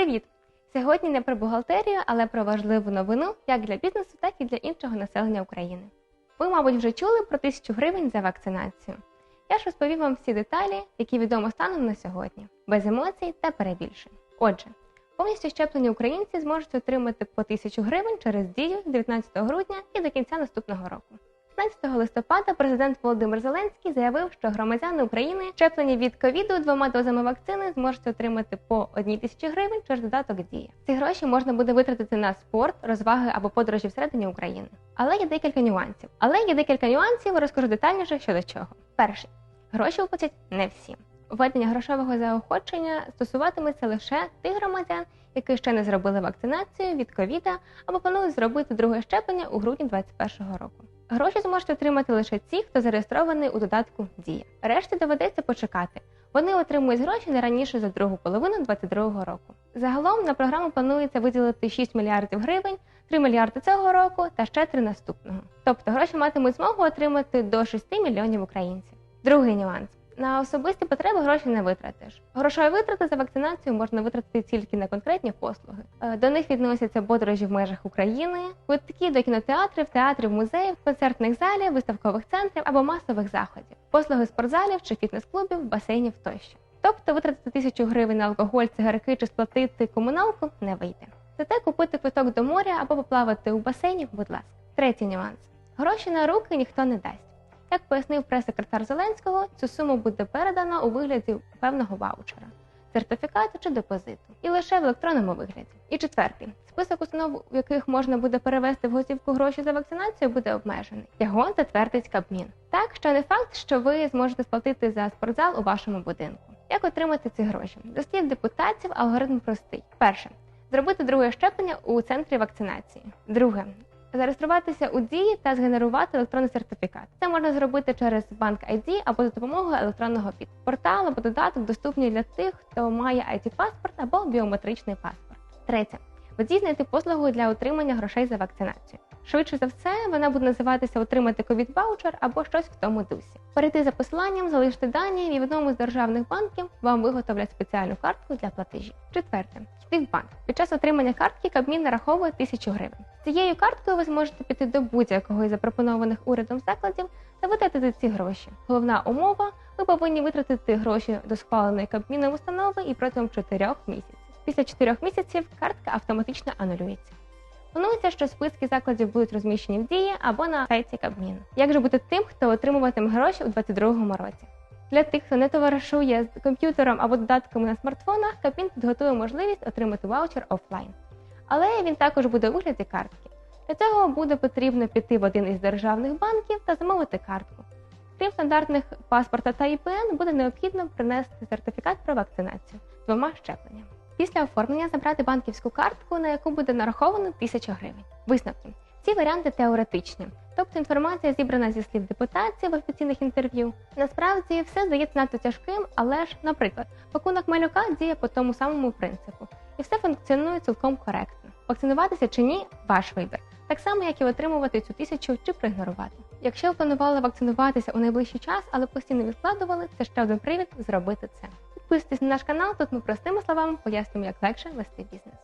Привіт! Сьогодні не про бухгалтерію, але про важливу новину як для бізнесу, так і для іншого населення України. Ви, мабуть, вже чули про тисячу гривень за вакцинацію. Я ж розповім вам всі деталі, які відомо станом на сьогодні, без емоцій та перебільшень. Отже, повністю щеплені українці зможуть отримати по тисячу гривень через дію з 19 грудня і до кінця наступного року. 15 листопада президент Володимир Зеленський заявив, що громадяни України, щеплені від ковіду двома дозами вакцини, зможуть отримати по одній тисячі гривень через додаток Дія. Ці гроші можна буде витратити на спорт, розваги або подорожі всередині України. Але є декілька нюансів. Але є декілька нюансів, розкажу детальніше щодо чого. Перший гроші виплатять не всі. Введення грошового заохочення стосуватиметься лише тих громадян, які ще не зробили вакцинацію від ковіда або планують зробити друге щеплення у грудні 2021 року. Гроші зможуть отримати лише ті, хто зареєстрований у додатку Дія. Решті доведеться почекати. Вони отримують гроші не раніше за другу половину 2022 року. Загалом на програму планується виділити 6 мільярдів гривень, 3 мільярди цього року та ще 3 наступного. Тобто гроші матимуть змогу отримати до 6 мільйонів українців. Другий нюанс. На особисті потреби гроші не витратиш. Грошові витрати за вакцинацію можна витратити тільки на конкретні послуги. Е, До них відносяться подорожі в межах України, квитки до кінотеатрів, театрів, музеїв, концертних залів, виставкових центрів або масових заходів, послуги спортзалів чи фітнес-клубів, басейнів тощо. Тобто витратити тисячу гривень на алкоголь, цигарки чи сплатити комуналку не вийде. Зате купити квиток до моря або поплавати у басейні, будь ласка. Третій нюанс: гроші на руки ніхто не дасть. Як пояснив прес-секретар Зеленського, цю суму буде передана у вигляді певного ваучера, сертифікату чи депозиту, і лише в електронному вигляді. І четвертий список установ, в яких можна буде перевести в готівку гроші за вакцинацію, буде обмежений. Його затвердить Кабмін. Так, що не факт, що ви зможете сплатити за спортзал у вашому будинку. Як отримати ці гроші? До слів депутатів алгоритм простий. Перше зробити друге щеплення у центрі вакцинації. Друге зареєструватися у дії та згенерувати електронний сертифікат. Це можна зробити через банк ID або за допомогою електронного під. Портал або додаток доступні для тих, хто має it паспорт або біометричний паспорт. Третє. Водій знайти послугу для отримання грошей за вакцинацію. Швидше за все, вона буде називатися Отримати ковід ваучер або щось в тому дусі. Перейти за посиланням, залишити дані і в одному з державних банків вам виготовлять спеціальну картку для платежів. Четверте. Йти в банк. Під час отримання картки Кабмін нараховує тисячу гривень. Цією карткою ви зможете піти до будь-якого із запропонованих урядом закладів та витратити ці гроші. Головна умова ви повинні витратити гроші до схваленої Кабміном установи і протягом 4 місяців. Після 4 місяців картка автоматично анулюється. Планується, що списки закладів будуть розміщені в дії або на сайті Кабміну. Як же бути тим, хто отримуватиме гроші у 2022 році? Для тих, хто не товаришує з комп'ютером або додатками на смартфонах, Кабмін підготує можливість отримати ваучер офлайн. Але він також буде у вигляді картки. Для цього буде потрібно піти в один із державних банків та замовити картку. Крім стандартних паспорта та ІПН, буде необхідно принести сертифікат про вакцинацію двома щепленнями. Після оформлення забрати банківську картку, на яку буде нараховано 1000 гривень. Висновки. Ці варіанти теоретичні, тобто інформація зібрана зі слів депутатів в офіційних інтерв'ю. Насправді все здається надто тяжким, але ж, наприклад, пакунок малюка діє по тому самому принципу, і все функціонує цілком коректно. Вакцинуватися чи ні ваш вибір, так само як і отримувати цю тисячу чи проігнорувати. Якщо ви планували вакцинуватися у найближчий час, але постійно відкладували, це ще один привід зробити це. Підписуйтесь на наш канал, тут ми простими словами пояснюємо, як легше вести бізнес.